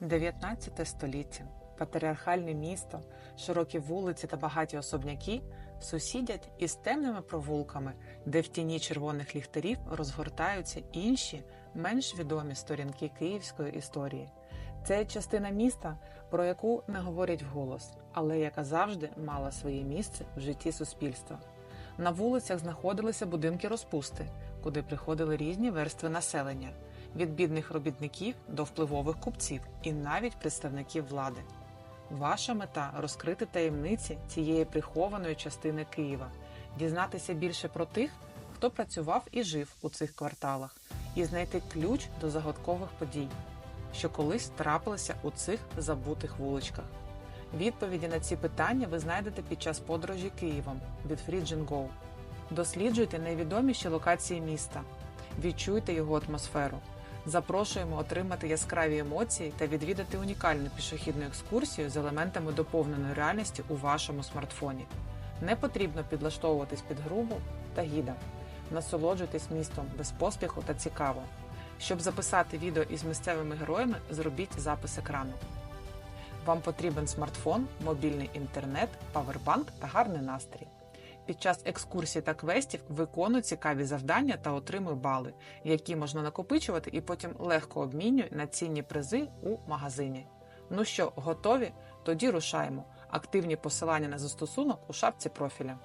19 століття. Патріархальне місто, широкі вулиці та багаті особняки сусідять із темними провулками, де в тіні червоних ліхтарів розгортаються інші, менш відомі сторінки київської історії. Це частина міста, про яку не говорять вголос, але яка завжди мала своє місце в житті суспільства. На вулицях знаходилися будинки розпусти, куди приходили різні верстви населення від бідних робітників до впливових купців і навіть представників влади. Ваша мета розкрити таємниці цієї прихованої частини Києва, дізнатися більше про тих, хто працював і жив у цих кварталах, і знайти ключ до загадкових подій, що колись трапилися у цих забутих вуличках. Відповіді на ці питання ви знайдете під час подорожі Києвом від Free Go. Досліджуйте найвідоміші локації міста, відчуйте його атмосферу. Запрошуємо отримати яскраві емоції та відвідати унікальну пішохідну екскурсію з елементами доповненої реальності у вашому смартфоні. Не потрібно підлаштовуватись під грубу та гіда. Насолоджуйтесь містом без поспіху та цікаво. Щоб записати відео із місцевими героями, зробіть запис екрану. Вам потрібен смартфон, мобільний інтернет, павербанк та гарний настрій. Під час екскурсій та квестів виконуй цікаві завдання та отримуй бали, які можна накопичувати і потім легко обмінюй на цінні призи у магазині. Ну що, готові? Тоді рушаємо. Активні посилання на застосунок у шапці профіля.